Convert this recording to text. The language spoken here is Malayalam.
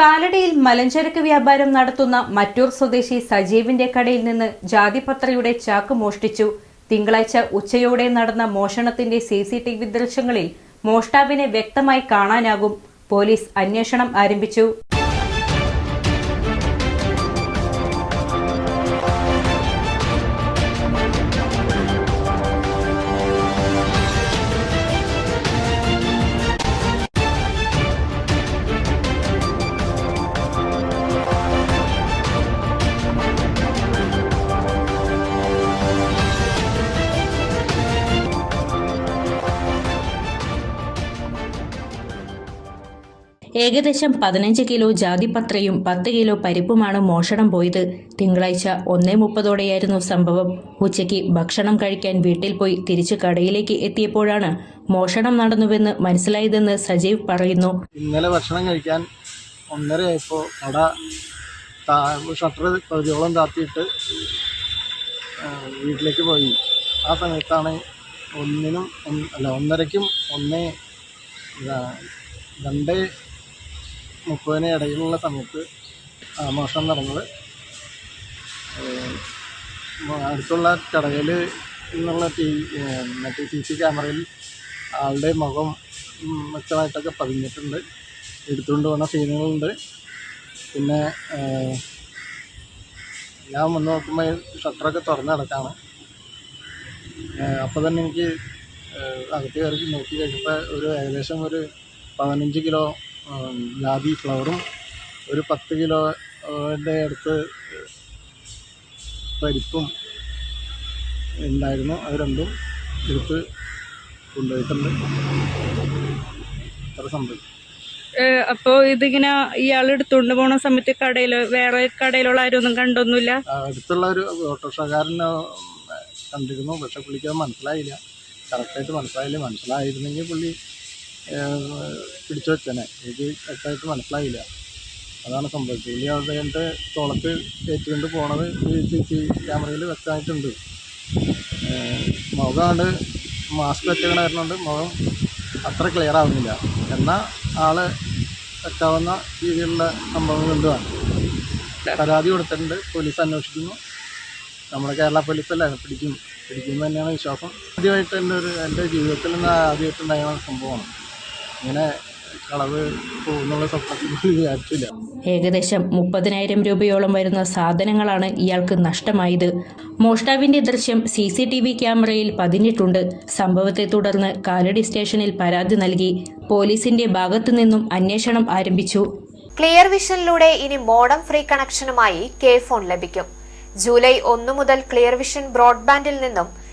കാലടിയിൽ മലഞ്ചരക്ക് വ്യാപാരം നടത്തുന്ന മറ്റൂർ സ്വദേശി സജീവിന്റെ കടയിൽ നിന്ന് ജാതിപത്രയുടെ ചാക്ക് മോഷ്ടിച്ചു. തിങ്കളാഴ്ച ഉച്ചയോടെ നടന്ന മോഷണത്തിന്റെ സി സി ടി വി ദൃശ്യങ്ങളിൽ മോഷ്ടാവിനെ വ്യക്തമായി കാണാനാകും. പോലീസ് അന്വേഷണം ആരംഭിച്ചു. ഏകദേശം പതിനഞ്ച് കിലോ ജാതിപത്രയും പത്ത് കിലോ പരിപ്പുമാണ് മോഷണം പോയത്. തിങ്കളാഴ്ച ഒന്നേ മുപ്പതോടെയായിരുന്നു സംഭവം. ഉച്ചയ്ക്ക് ഭക്ഷണം കഴിക്കാൻ വീട്ടിൽ പോയി തിരിച്ചു കടയിലേക്ക് എത്തിയപ്പോഴാണ് മോഷണം നടന്നുവെന്ന് മനസ്സിലായതെന്ന് സജീവ് പറയുന്നു. ഇന്നലെ ഭക്ഷണം കഴിക്കാൻ ഒന്നര ആയപ്പോൾ കട ഷട്ടർ പകുതിയോളം താത്തിയിട്ട് വീട്ടിലേക്ക് പോയി. ആ സമയത്താണ് ഒന്നിനും ഒന്ന് അല്ല ഒന്നരയ്ക്കും ഒന്ന് രണ്ട് മുപ്പതിന് ഇടയിലുള്ള സമയത്ത് മോഷണം നടന്നത്. അടുത്തുള്ള കടയിൽ നിന്നുള്ള ടി മറ്റേ സി സി ക്യാമറയിൽ ആളുടെ മുഖം മെച്ചമായിട്ടൊക്കെ പതിഞ്ഞിട്ടുണ്ട്. എടുത്തുകൊണ്ട് പോകുന്ന സീനുകളുണ്ട്. പിന്നെ ഞാൻ വന്ന് നോക്കുമ്പോൾ ഷട്ടറൊക്കെ തുറന്ന് കിടക്കാണ് അപ്പോൾ തന്നെ എനിക്ക് അകത്ത് കയറി നോക്കി കഴിഞ്ഞപ്പോൾ ഒരു ഏകദേശം ഒരു പതിനഞ്ച് കിലോ ജാതി ഫ്ലവറും ഒരു പത്ത് കിലോന്റെ അടുത്ത് പരിപ്പും ഉണ്ടായിരുന്നു. അത് രണ്ടും എടുത്ത് കൊണ്ടുപോയിട്ടുണ്ട്. അത്ര ഏഹ് അപ്പോ ഇതിങ്ങനെ ഇയാൾ എടുത്തുകൊണ്ട് പോണ സമയത്ത് കടയിൽ വേറെ കടയിലുള്ള ആരും ഒന്നും കണ്ടൊന്നുമില്ല? അടുത്തുള്ള ഒരു ഓട്ടോറിക്ഷക്കാരനെ കണ്ടിരുന്നു. പക്ഷെ പുള്ളിക്ക് അത് മനസ്സിലായില്ല. കറക്റ്റായിട്ട് മനസ്സിലായില്ല. മനസ്സിലായിരുന്നെങ്കിൽ പുള്ളി പിടിച്ചു വെച്ചേനെ. എനിക്ക് കറക്റ്റായിട്ട് മനസ്സിലായില്ല. അതാണ് സംഭവിച്ചത്. ഇനി അത് കഴിഞ്ഞിട്ട് തുളക്ക് ഏറ്റുകൊണ്ട് പോണത് സി സി ക്യാമറയിൽ വ്യക്തമായിട്ടുണ്ട് മുഖമാണ്ട് മുഖമാണ് മാസ്ക് വെച്ചേക്കണ കാരണമുണ്ട് മുഖം അത്ര ക്ലിയർ ആവുന്നില്ല. എന്നാൽ ആളെ വെക്കാവുന്ന രീതിയിലുള്ള സംഭവങ്ങളുണ്ടാണ് പരാതി കൊടുത്തിട്ടുണ്ട്. പോലീസ് അന്വേഷിക്കുന്നു. നമ്മുടെ കേരള പോലീസല്ലേ പിടിക്കും. പിടിക്കും തന്നെയാണ് വിശ്വാസം. ആദ്യമായിട്ട് എന്റെ ഒരു എന്റെ ജീവിതത്തിൽ നിന്ന് ആദ്യമായിട്ടുണ്ടായ സംഭവമാണ്. ഇങ്ങനെ കളവ് പോകുന്നുള്ള സ്വപ്നത്തിൽ പോലും വിചാരിച്ചില്ല. ഏകദേശം മുപ്പതിനായിരം രൂപയോളം വരുന്ന സാധനങ്ങളാണ് ഇയാൾക്ക് നഷ്ടമായത്. മോഷ്ടാവിന്റെ ദൃശ്യം സി സി ടി വി ക്യാമറയിൽ പതിഞ്ഞിട്ടുണ്ട്. സംഭവത്തെ തുടർന്ന് കാലടി സ്റ്റേഷനിൽ പരാതി നൽകി. പോലീസിന്റെ ഭാഗത്തു നിന്നും അന്വേഷണം ആരംഭിച്ചു. ക്ലിയർ വിഷനിലൂടെ ഇനി മോഡം ഫ്രീ കണക്ഷനുമായി കെ ഫോൺ ലഭിക്കും. ജൂലൈ ഒന്നു മുതൽ ക്ലിയർ വിഷൻ ബ്രോഡ്ബാൻഡിൽ നിന്നും